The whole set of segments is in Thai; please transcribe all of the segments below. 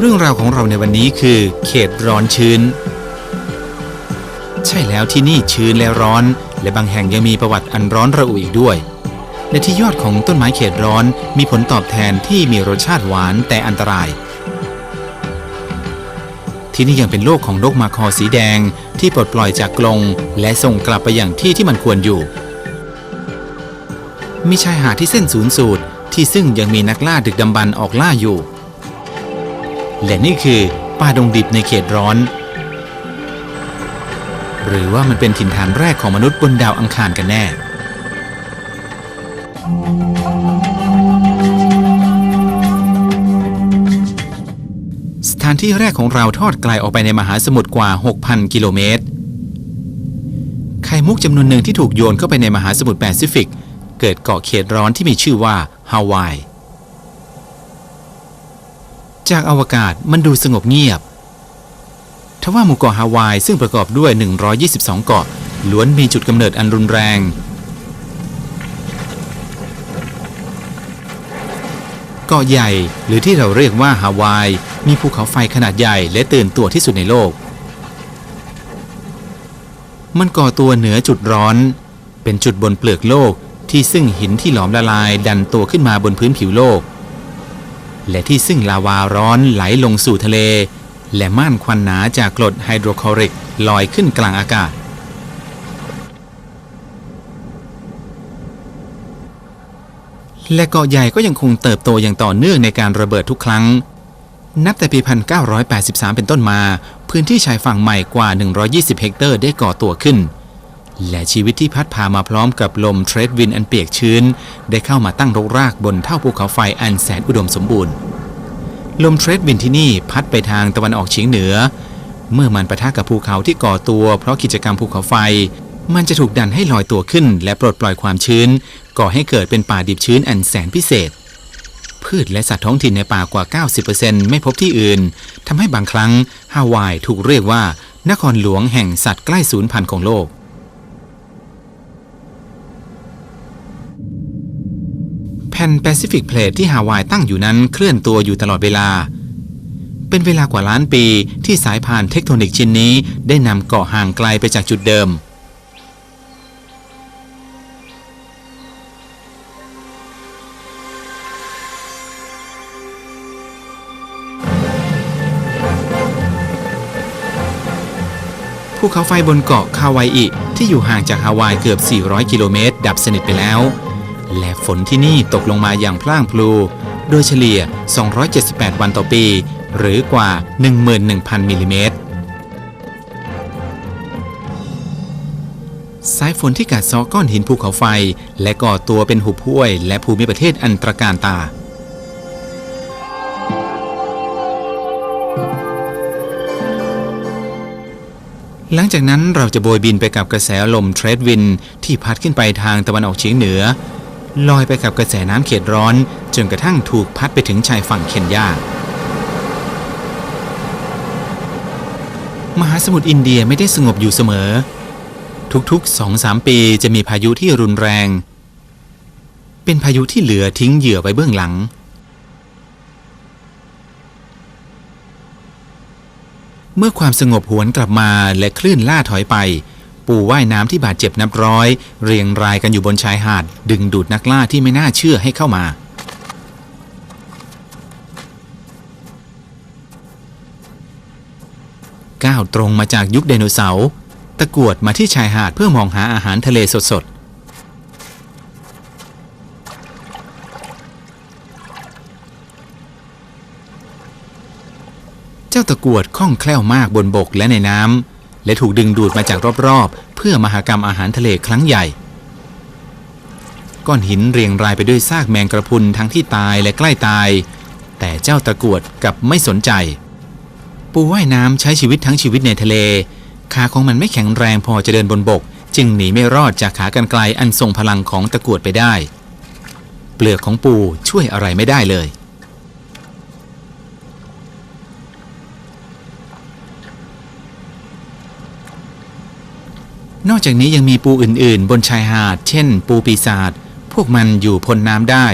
เรื่องราวของเราในวันนี้คือ เขตร้อนชื้น ใช่แล้วที่นี่ชื้นและร้อน และบางแห่งยังมีประวัติอันร้อนระอุอีกด้วยและที่ยอดของต้นไม้เขตร้อนมีผลตอบแทนที่มีรสชาติหวานแต่อันตราย ที่นี่ยังเป็นโลกของนกมาคอสีแดงที่ปลดปล่อยจากกรงและส่งกลับไปอย่างที่ที่มันควรอยู่ มีชายหาดที่เส้นศูนย์สูตรที่ซึ่งยังมีนักล่าดึกดำบรรออกล่าอยู่ และนี่คือป่าดงดิบในเขตร้อน หรือว่ามันเป็นถิ่นฐานแรกของมนุษย์บนดาวอังคารกันแน่ สถานที่แรกของเราทอดไกลออกไปในมหาสมุทรกว่า 6,000 กิโลเมตร ไข่มุกจำนวนหนึ่งที่ถูกโยนเข้าไปในมหาสมุทรแปซิฟิก เกิดเกาะเขตร้อนที่มีชื่อว่าฮาวาย จากอวกาศมันดูสงบเงียบ ทว่าหมู่เกาะฮาวายซึ่งประกอบด้วย 122 เกาะล้วนมีจุดกำเนิดอันรุนแรง เกาะใหญ่หรือที่เราเรียกว่าฮาวาย มีภูเขาไฟขนาดใหญ่และตื่นตัวที่สุดในโลก มันก่อตัวเหนือจุดร้อน เป็นจุดบนเปลือกโลกที่ซึ่งหินที่หลอมละลายดันตัวขึ้นมาบนพื้นผิวโลก และที่ซึ่งลาวาร้อนไหลลงสู่ทะเล และม่านควันหนาจากกรดไฮโดรคลอริกลอยขึ้นกลางอากาศ และเกาะใหญ่ก็ยังคงเติบโตอย่างต่อเนื่องในการระเบิดทุกครั้ง นับแต่ปี 1983 เป็นต้นมา พื้นที่ชายฝั่งใหม่กว่า 120 เฮกเตอร์ได้ก่อตัวขึ้น และชีวิตที่พัดพามาพร้อมกับลมเทรดวินอันเปียกชื้น ได้เข้ามาตั้งรกรากบนเท่าภูเขาไฟอันแสนอุดมสมบูรณ์ ลมเทรดวินที่นี่พัดไปทางตะวันออกเฉียงเหนือ เมื่อมันปะทะกับภูเขาที่ก่อตัว เพราะกิจกรรมภูเขาไฟ มันจะถูกดันให้ลอยตัวขึ้น และปลดปล่อยความชื้น ก่อให้เกิดเป็นป่าดิบชื้นอันแสนพิเศษ พืชและสัตว์ท้องถิ่นในป่ากว่า 90%ไม่พบที่อื่นทำให้บางครั้งฮาวายถูกเรียกว่า นครหลวงแห่งสัตว์ใกล้สูญพันธุ์ของโลก แผ่นแปซิฟิกเพลทที่ฮาวายตั้งอยู่นั้นเคลื่อนตัวอยู่ตลอดเวลา เป็นเวลากว่าล้านปีที่สายพานเทคโทนิกชิ้นนี้ได้นำเกาะห่างไกลไปจากจุดเดิม ภูเขาไฟบนเกาะคาวายอิที่อยู่ห่างจากฮาวายเกือบ 400 กิโลเมตร ดับสนิทไปแล้ว และฝนที่นี่ตกลงมาอย่างพล่างพลู โดยเฉลี่ย 278 วันต่อปี หรือกว่า 11,000 มิลลิเมตร สายฝนที่กัดเซาะก้อนหินภูเขาไฟ และก่อตัวเป็นหุบห้วย และภูมิประเทศอันตรการตาหลังจากนั้นเราจะโบยบินไปกับกระแสลมเทรดวินที่พัดขึ้นไปทางตะวันออกเฉียงเหนือ ลอยไปกับกระแสน้ำเขตร้อน จนกระทั่งถูกพัดไปถึงชายฝั่งเคนยา มหาสมุทรอินเดียไม่ได้สงบอยู่เสมอ ทุกๆ2-3ปีจะมีพายุที่รุนแรง เป็นพายุที่เหลือทิ้งเหยื่อไว้เบื้องหลัง เมื่อความสงบหวนกลับมาและคลื่นล่าถอยไป ปูว่ายน้ำที่บาดเจ็บนับร้อย เรียงรายกันอยู่บนชายหาด ดึงดูดนักล่าที่ไม่น่าเชื่อให้เข้ามา ก้าวตรงมาจากยุคไดโนเสาร์ตะกวดมาที่ชายหาดเพื่อมองหาอาหารทะเลสดๆเจ้าตะกวดคล่องแคล่วมากบนบกและในน้ำ และถูกดึงดูดมาจากรอบๆ เพื่อมหากรรมอาหารทะเลครั้งใหญ่ ก้อนหินเรียงรายไปด้วยซากแมงกระพุนทั้งที่ตายและใกล้ตาย แต่เจ้าตะกวดกลับไม่สนใจ ปูว่ายน้ำใช้ชีวิตทั้งชีวิตในทะเล ขาของมันไม่แข็งแรงพอจะเดินบนบก จึงหนีไม่รอดจากขากรรไกลอันทรงพลังของตะกวดไปได้ เปลือกของปูช่วยอะไรไม่ได้เลย นอกจากนี้ยังมีปูอื่นๆ บนชายหาด เช่น ปูปีศาจพวกมันอยู่พ้นน้ำได้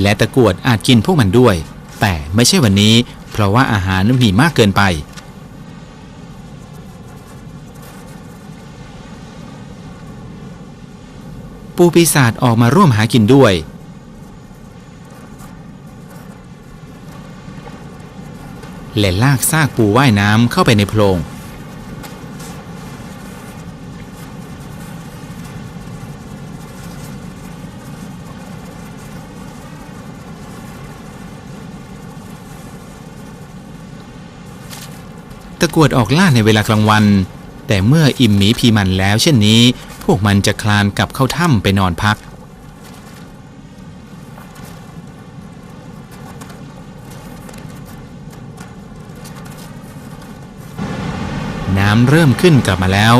และตะกรวดอาจกินพวกมันด้วย แต่ไม่ใช่วันนี้ เพราะว่าอาหารมีมากเกินไป ปูปีศาจออกมาร่วมหากินด้วยและลากซากปูว่ายน้ำเข้าไปในโพรง กวดออกล่าในเวลากลางวัน แต่เมื่ออิ่มหมีพีมันแล้ว เช่นนี้ พวกมันจะคลานกลับเข้าถ้ำไปนอนพัก น้ำเริ่มขึ้นกลับมาแล้ว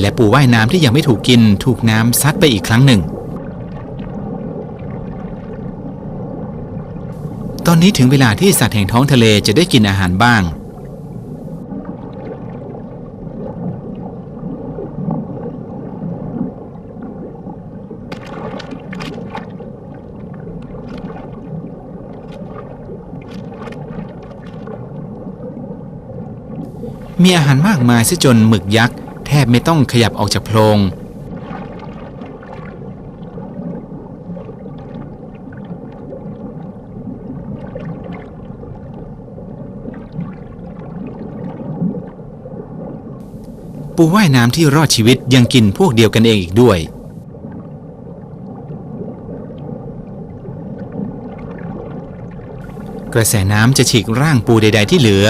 และปูว่ายน้ำที่ยังไม่ถูกกินถูกน้ำซัดไปอีกครั้งหนึ่งตอนนี้ถึงเวลาที่สัตว์แห่งท้องทะเลจะได้กินอาหารบ้าง มีอาหารมากมายซะจนหมึกยักษ์แทบไม่ต้องขยับออกจากโพรงปูว่ายน้ำที่รอดชีวิตยังกินพวกเดียวกันเองอีกด้วย กระแสน้ำจะฉีกร่างปูใด ๆ ที่เหลือ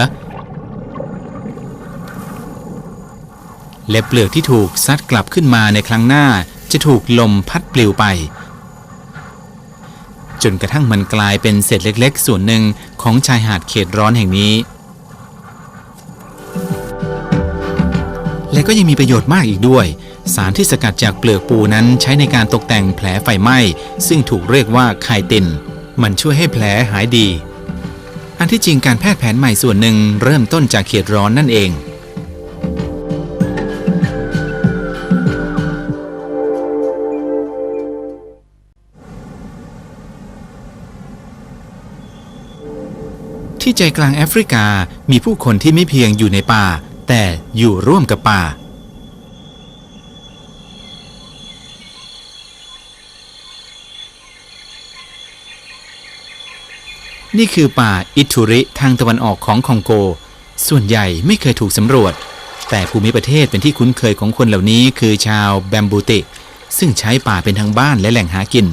และเปลือกที่ถูกซัดกลับขึ้นมาในครั้งหน้าจะถูกลมพัดปลิวไป จนกระทั่งมันกลายเป็นเศษเล็กๆ ส่วนหนึ่งของชายหาดเขตร้อนแห่งนี้ และก็ยังมีประโยชน์มากอีกด้วย สารที่สกัดจากเปลือกปูนั้นใช้ในการตกแต่งแผลไฟไหม้ ซึ่งถูกเรียกว่าไคติน มันช่วยให้แผลหายดี อันที่จริงการแพทย์แผนใหม่ส่วนหนึ่งเริ่มต้นจากเขตร้อนนั่นเอง ที่ใจกลางแอฟริกามีผู้คนที่ไม่เพียงอยู่ในป่า แต่อยู่ร่วมกับป่า นี่คือป่าอิทุริทางตะวันออกของคองโก ส่วนใหญ่ไม่เคยถูกสำรวจ แต่ภูมิประเทศเป็นที่คุ้นเคยของคนเหล่านี้คือชาวแบมบูติ ซึ่งใช้ป่าเป็นทางบ้านและแหล่งหากิน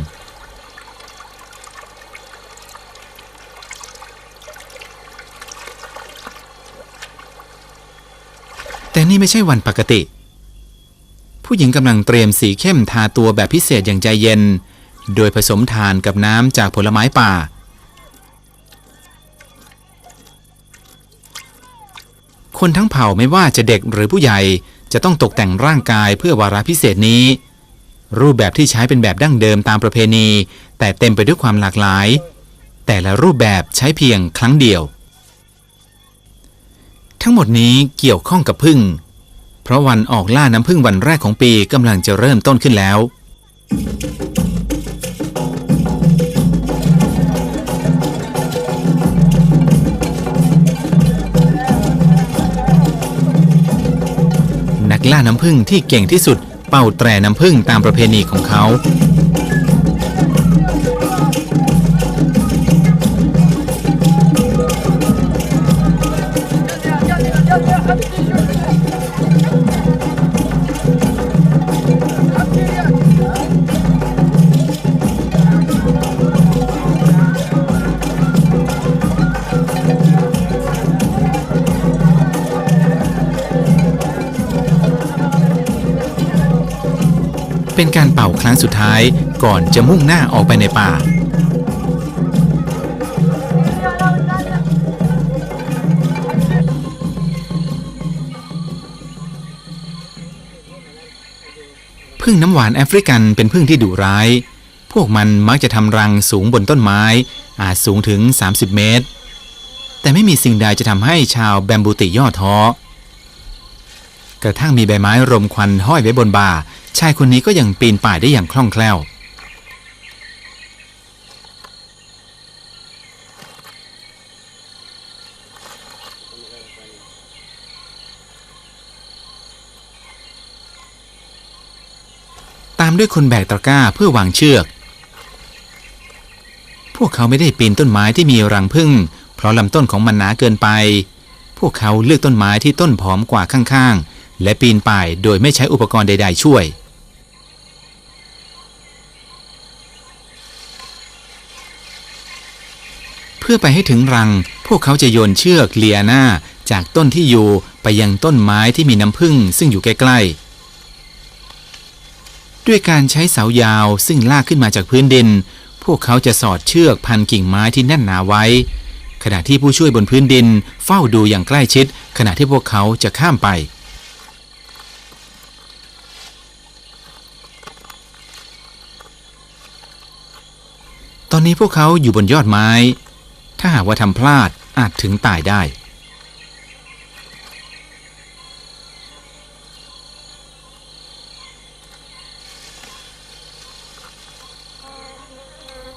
นี่ไม่ใช่วันปกติ ผู้หญิงกำลังเตรียมสีเข้มทาตัวแบบพิเศษอย่างใจเย็น โดยผสมทานกับน้ำจากผลไม้ป่า คนทั้งเผ่าไม่ว่าจะเด็กหรือผู้ใหญ่จะต้องตกแต่งร่างกายเพื่อวาระพิเศษนี้ รูปแบบที่ใช้เป็นแบบดั้งเดิมตามประเพณี แต่เต็มไปด้วยความหลากหลาย แต่ละรูปแบบใช้เพียงครั้งเดียว ทั้งหมดนี้เกี่ยวข้องกับพึ่ง เพราะวันออกล่าน้ำพึ่งวันแรกของปีกำลังจะเริ่มต้นขึ้นแล้ว นักล่าน้ำพึ่งที่เก่งที่สุดเป่าแตรน้ำพึ่งตามประเพณีของเขา เป็นการเป่าครั้งสุดท้ายก่อนจะมุ่งหน้าออกไปในป่า พึ่งน้ำหวานแอฟริกันเป็นพึ่งที่ดุร้าย พวกมันมักจะทำรังสูงบนต้นไม้ อาจสูงถึง 30 เมตร แต่ไม่มีสิ่งใดจะทำให้ชาวแบมบูติย่อท้อกระทั่งมีใบไม้รมควันห้อยไว้บนบ่า ชายคนนี้ก็ยังปีนป่ายได้อย่างคล่องแคล่ว ตามด้วยคนแบกตะกร้าเพื่อวางเชือก พวกเขาไม่ได้ปีนต้นไม้ที่มีรังพึ่ง เพราะลำต้นของมันหนาเกินไป พวกเขาเลือกต้นไม้ที่ต้นผอมกว่าข้างๆและปีนป่ายโดยไม่ใช้อุปกรณ์ใด ๆ ช่วย พื่อไปให้ถึงรัง พวกเขาจะโยนเชือกเลียหน้าจากต้นที่อยู่ไปยังต้นไม้ที่มีน้ำผึ้งซึ่งอยู่ใกล้ๆ ด้วยการใช้เสายาวซึ่งลากขึ้นมาจากพื้นดิน พวกเขาจะสอดเชือกพันกิ่งไม้ที่แน่นหนาไว้ ขณะที่ผู้ช่วยบนพื้นดินเฝ้าดูอย่างใกล้ชิด ขณะที่พวกเขาจะข้ามไปตอนนี้พวกเขาอยู่บนยอดไม้ ถ้าหากว่าทำพลาดอาจถึงตายได้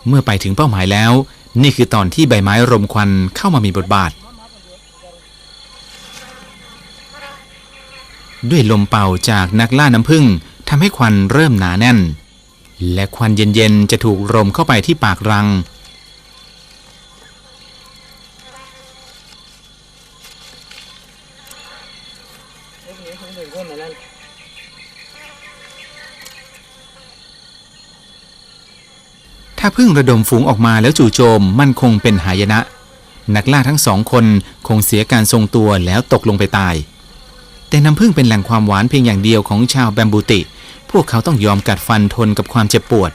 เมื่อไปถึงเป้าหมายแล้ว นี่คือตอนที่ใบไม้รมควันเข้ามามีบทบาท ด้วยลมเป่าจากนักล่าน้ำผึ้งทำให้ควันเริ่มหนาแน่น และควันเย็นๆ จะถูกรมเข้าไปที่ปากรังาพึ่งระดมฝูงออกมาแล้วจู่โจมมันคงเป็นหายนะ นักล่าทั้งสองคนคงเสียการทรงตัวแล้วตกลงไปตาย แต่น้ำพึ่งเป็นแหล่งความหวานเพียงอย่างเดียวของชาวแบมบูติ พวกเขาต้องยอมกัดฟันทนกับความเจ็บปวด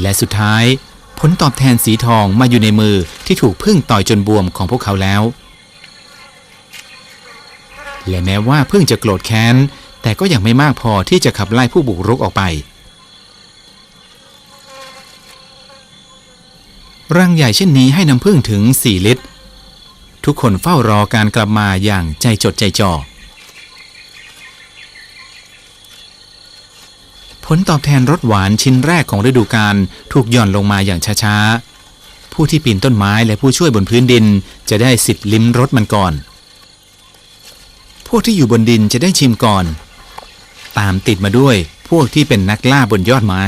และสุดท้าย ผลตอบแทนสีทองมาอยู่ในมือที่ถูกพึ่งต่อยจนบวมของพวกเขาแล้ว และแม้ว่าพึ่งจะโกรธแค้น แต่ก็ยังไม่มากพอที่จะขับไล่ผู้บุกรุกออกไป รังใหญ่เช่นนี้ให้น้ำพึ่งถึง 4 ลิตร ทุกคนเฝ้ารอการกลับมาอย่างใจจดใจจ่อผลตอบแทนรสหวานชิ้นแรกของฤดูกาลถูกหย่อนลงมาอย่างช้าๆ ผู้ที่ปีนต้นไม้และผู้ช่วยบนพื้นดินจะได้สิทธิ์ลิ้มรสมันก่อน วกที่อยู่บนดินจะได้ชิมก่อน ตามติดมาด้วยพวกที่เป็นนักล่าบนยอดไม้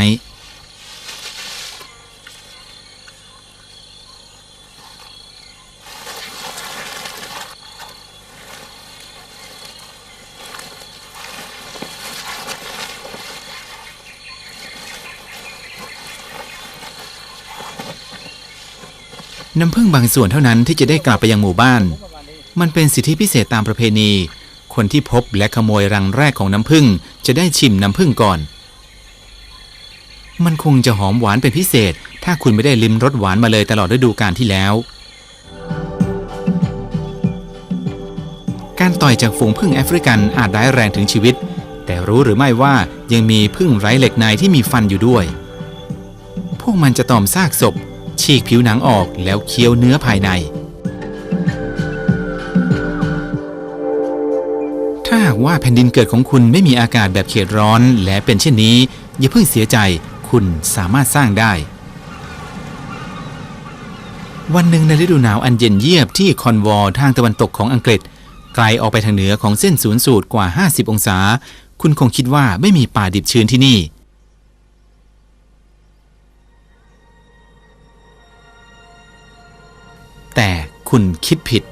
น้ำพึ่งบางส่วนเท่านั้นที่จะได้กลับไปยังหมู่บ้าน มันเป็นสิทธิพิเศษตามประเพณี คนที่พบและขโมยรังแรกของน้ำผึ้งจะได้ชิมน้ำผึ้งก่อน มันคงจะหอมหวานเป็นพิเศษ ถ้าคุณไม่ได้ลิ้มรสหวานมาเลยตลอดฤดูกาลที่แล้ว การต่อยจากฝูงผึ้งแอฟริกันอาจร้ายแรงถึงชีวิต แต่รู้หรือไม่ว่ายังมีผึ้งไร้เหล็กในที่มีฟันอยู่ด้วย พวกมันจะตอมซากศพ ฉีกผิวหนังออกแล้วเคี้ยวเนื้อภายในากว่าแผ่นดินเกิดของคุณไม่มีอากาศแบบเขตร้อน และเป็นเช่นนี้ อย่าเพิ่งเสียใจคุณสามารถสร้างได้ วันหนึ่งในฤดูหนาวอันเย็นเยียบที่คอนวอร์ทางตะวันตกของอังกฤษ ไกลออกไปทางเหนือของเส้นศูนย์สูตรกว่า 50 องศา คุณคงคิดว่าไม่มีป่าดิบชื้นที่นี่แต่คุณคิดผิด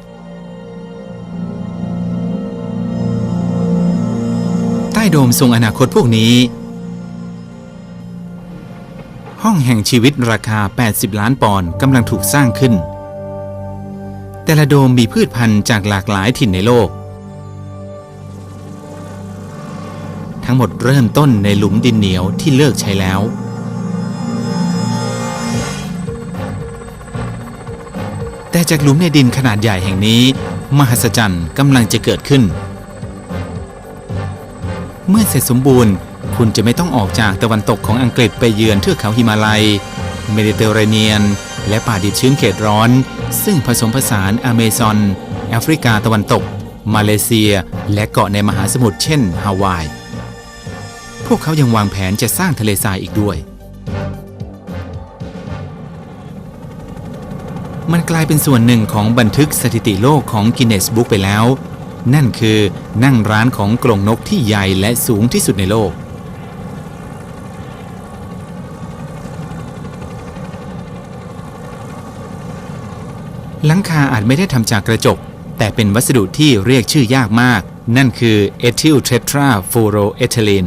ต้โดมทรงอนาคตพวกนี้ ห้องแห่งชีวิตราคา 80 ล้านปอนด์กำลังถูกสร้างขึ้น แต่ละโดมมีพืชพันธุ์จากหลากหลายถิ่นในโลก ทั้งหมดเริ่มต้นในหลุมดินเหนียวที่เลิกใช้แล้วแต่จากหลุมในดินขนาดใหญ่แห่งนี้ มหัศจรรย์กำลังจะเกิดขึ้น เมื่อเสร็จสมบูรณ์ คุณจะไม่ต้องออกจากตะวันตกของอังกฤษไปเยือนเทือกเขาหิมาลัย เมดิเตอร์เรเนียน และป่าดิบชื้นเขตร้อน ซึ่งผสมผสานอเมซอน แอฟริกาตะวันตก มาเลเซีย และเกาะในมหาสมุทรเช่นฮาวาย พวกเขายังวางแผนจะสร้างทะเลทรายอีกด้วย มันกลายเป็นส่วนหนึ่งของบันทึกสถิติโลกของกินเนสบุ๊กไปแล้ว นั่นคือนั่งร้านของกรงนกที่ใหญ่และสูงที่สุดในโลก หลังคาอาจไม่ได้ทำจากกระจก แต่เป็นวัสดุที่เรียกชื่อยากมาก นั่นคือเอทิลเทตราฟูโรเอทิลีน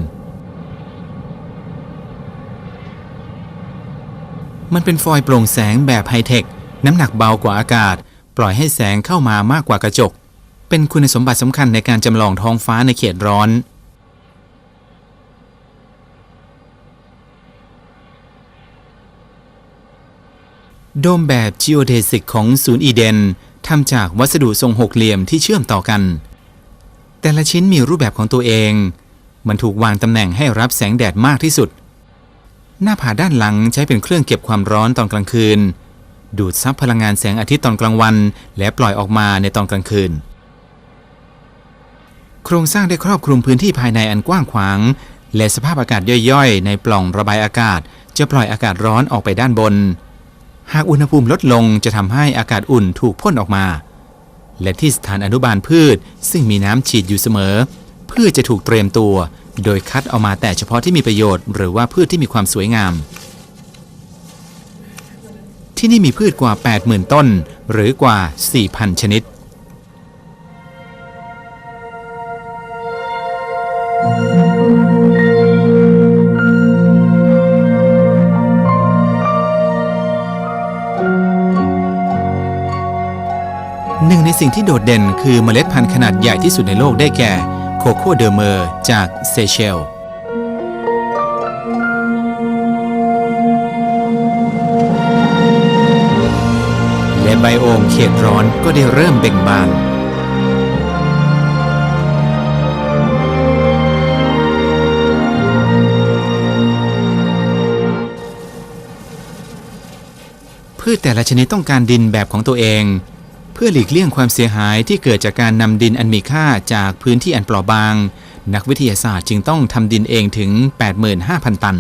มันเป็นฟอยล์โปร่งแสงแบบไฮเทค น้ำหนักเบากว่าอากาศ ปล่อยให้แสงเข้ามามากกว่ากระจก เป็นคุณสมบัติสำคัญในการจำลองท้องฟ้าในเขตร้อน โดมแบบ geodesic ของศูนย์อีเดนทำจากวัสดุทรงหกเหลี่ยมที่เชื่อมต่อกัน แต่ละชิ้นมีรูปแบบของตัวเอง มันถูกวางตำแหน่งให้รับแสงแดดมากที่สุด หน้าผาด้านหลังใช้เป็นเครื่องเก็บความร้อนตอนกลางคืนดูดซับพลังงานแสงอาทิตย์ตอนกลางวัน และปล่อยออกมาในตอนกลางคืน โครงสร้างได้ครอบคลุมพื้นที่ภายในอันกว้างขวาง และสภาพอากาศย่อยๆ ในปล่องระบายอากาศ จะปล่อยอากาศร้อนออกไปด้านบน หากอุณหภูมิลดลงจะทำให้อากาศอุ่นถูกพ่นออกมา และที่สถานอนุบาลพืช ซึ่งมีน้ำฉีดอยู่เสมอพื่อจะถูกเตรียมตัว โดยคัดเอามาแต่เฉพาะที่มีประโยชน์ หรือว่าพืชที่มีความสวยงาม ที่นี่มีพืชกว่า 80,000 ต้น หรือกว่า 4,000 ชนิด สิ่งที่โดดเด่นคือเมล็ดพันธุ์ขนาดใหญ่ที่สุดในโลกได้แก่โคโค่เดอร์เมอร์จากเซเชลและไบโอมเขตร้อนก็ได้เริ่มเบ่งบานพืชแต่ละชนิดต้องการดินแบบของตัวเอง เพื่อหลีกเลี่ยงความเสียหายที่เกิดจากการนำดินอันมีค่าจากพื้นที่อันเปราะบาง นักวิทยาศาสตร์จึงต้องทำดินเองถึง 85,000 ตัน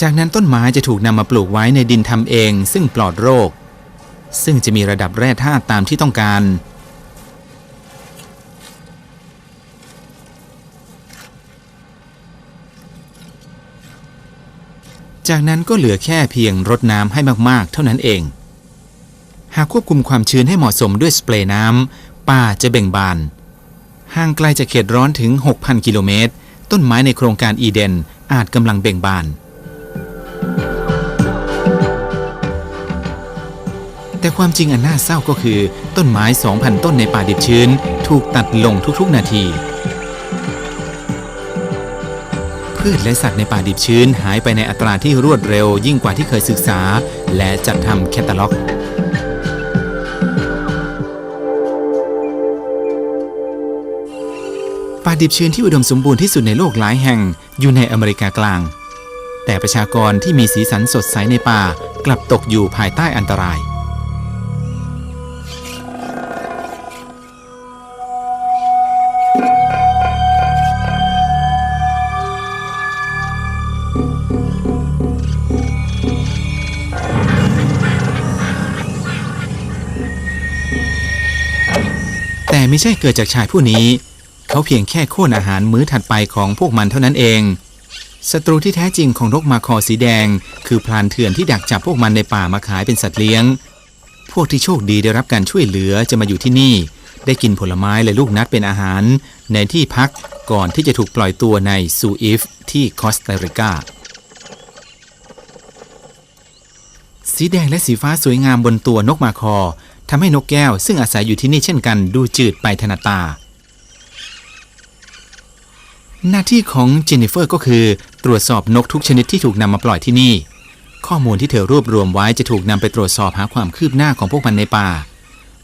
จากนั้นต้นไม้จะถูกนำมาปลูกไว้ในดินทำเองซึ่งปลอดโรค ซึ่งจะมีระดับแร่ธาตุตามที่ต้องการ จากนั้นก็เหลือแค่เพียงรดน้ำให้มากๆ เท่านั้นเอง หากควบคุมความชื้นให้เหมาะสมด้วยสเปรย์น้ำป่าจะเบ่งบาน ห่างไกลจากเขตร้อนถึง 6,000 กิโลเมตร ต้นไม้ในโครงการอีเดนอาจกำลังเบ่งบาน แต่ความจริงอันน่าเศร้าก็คือ ต้นไม้ 2,000 ต้นในป่าดิบชื้น ถูกตัดลงทุกๆ นาที พืชและสัตว์ในป่าดิบชื้นหายไปในอัตราที่รวดเร็วยิ่งกว่าที่เคยศึกษา และจัดทำแคตตาล็อกป่าดิบชื้นที่อุดมสมบูรณ์ที่สุดในโลกหลายแห่งอยู่ในอเมริกากลาง แต่ประชากรที่มีสีสันสดใสในป่ากลับตกอยู่ภายใต้อันตราย ไม่ใช่เกิดจากชายผู้นี้ เขาเพียงแค่โค่นอาหารมื้อถัดไปของพวกมันเท่านั้นเองศัตรูที่แท้จริงของนกมาคอสีแดง คือพลานเถื่อนที่ดักจับพวกมันในป่ามาขายเป็นสัตว์เลี้ยง พวกที่โชคดีได้รับการช่วยเหลือจะมาอยู่ที่นี่ ได้กินผลไม้และลูกนัดเป็นอาหาร ในที่พักก่อนที่จะถูกปล่อยตัวในซูอิฟที่คอสตาริกาสีแดงและสีฟ้าสวยงามบนตัวนกมาคอ ทำให้นกแก้วซึ่งอาศัยอยู่ที่นี่เช่นกันดูจืดไปถนัดตา หน้าที่ของเจนนิเฟอร์ก็คือ ตรวจสอบนกทุกชนิดที่ถูกนำมาปล่อยที่นี่ ข้อมูลที่เธอรวบรวมไว้จะถูกนำไปตรวจสอบหาความคืบหน้าของพวกมันในป่า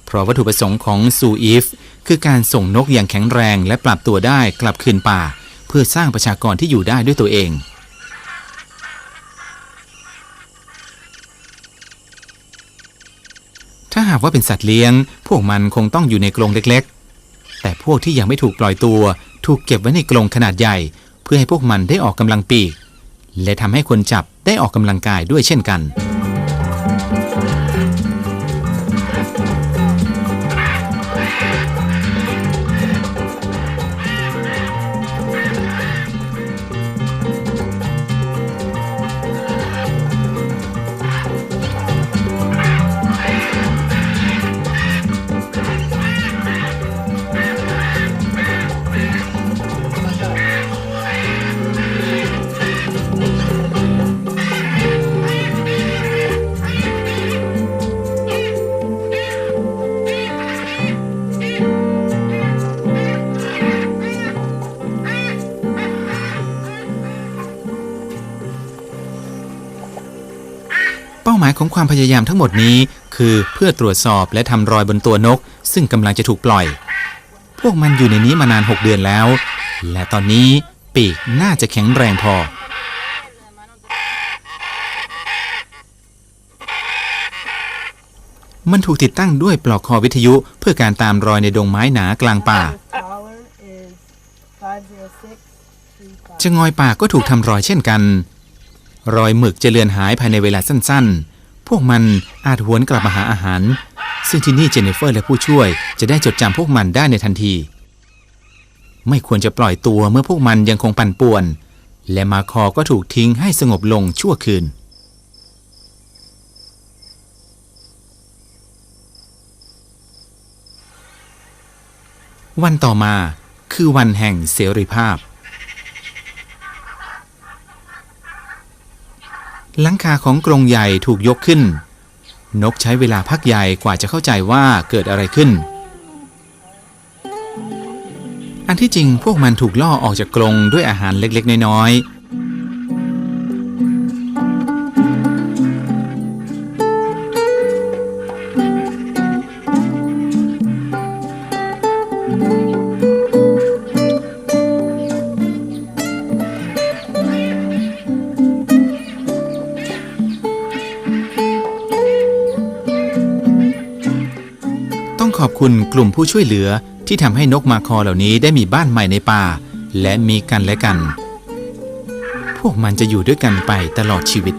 เพราะวัตถุประสงค์ของซูอีฟคือการส่งนกอย่างแข็งแรงและปรับตัวได้กลับคืนป่า เพื่อสร้างประชากรที่อยู่ได้ด้วยตัวเอง ถ้าหากว่าเป็นสัตว์เลี้ยง พวกมันคงต้องอยู่ในกรงเล็กๆ แต่พวกที่ยังไม่ถูกปล่อยตัว ถูกเก็บไว้ในกรงขนาดใหญ่ เพื่อให้พวกมันได้ออกกำลังปีก และทำให้คนจับได้ออกกำลังกายด้วยเช่นกัน ของความพยายามทั้งหมดนี้ คือเพื่อตรวจสอบและทำรอยบนตัวนก ซึ่งกำลังจะถูกปล่อย พวกมันอยู่ในนี้มานาน 6 เดือนแล้ว และตอนนี้ปีกน่าจะแข็งแรงพอ มันถูกติดตั้งด้วยปลอกคอวิทยุเพื่อการตามรอยในดงไม้หนากลางป่า จะงอยป่าก็ถูกทำรอยเช่นกัน รอยหมึกจะเลือนหายภายในเวลาสั้นๆ พวกมันอาจหวนกลับมาหาอาหาร ซึ่งที่นี่เจเนฟเฟอร์และผู้ช่วยจะได้จดจำพวกมันได้ในทันที ไม่ควรจะปล่อยตัวเมื่อพวกมันยังคงปั่นป่วน และมาคอก็ถูกทิ้งให้สงบลงชั่วคืนวันต่อมาคือวันแห่งเสรีภาพ หลังคาของกรงใหญ่ถูกยกขึ้น นกใช้เวลาพักใหญ่กว่าจะเข้าใจว่าเกิดอะไรขึ้น อันที่จริงพวกมันถูกล่อออกจากกรงด้วยอาหารเล็กๆ น้อยๆ คุณกลุ่มผู้ช่วยเหลือที่ทำให้นกมาคอเหล่านี้ได้มีบ้านใหม่ในป่า และมีกันและกัน พวกมันจะอยู่ด้วยกันไปตลอดชีวิต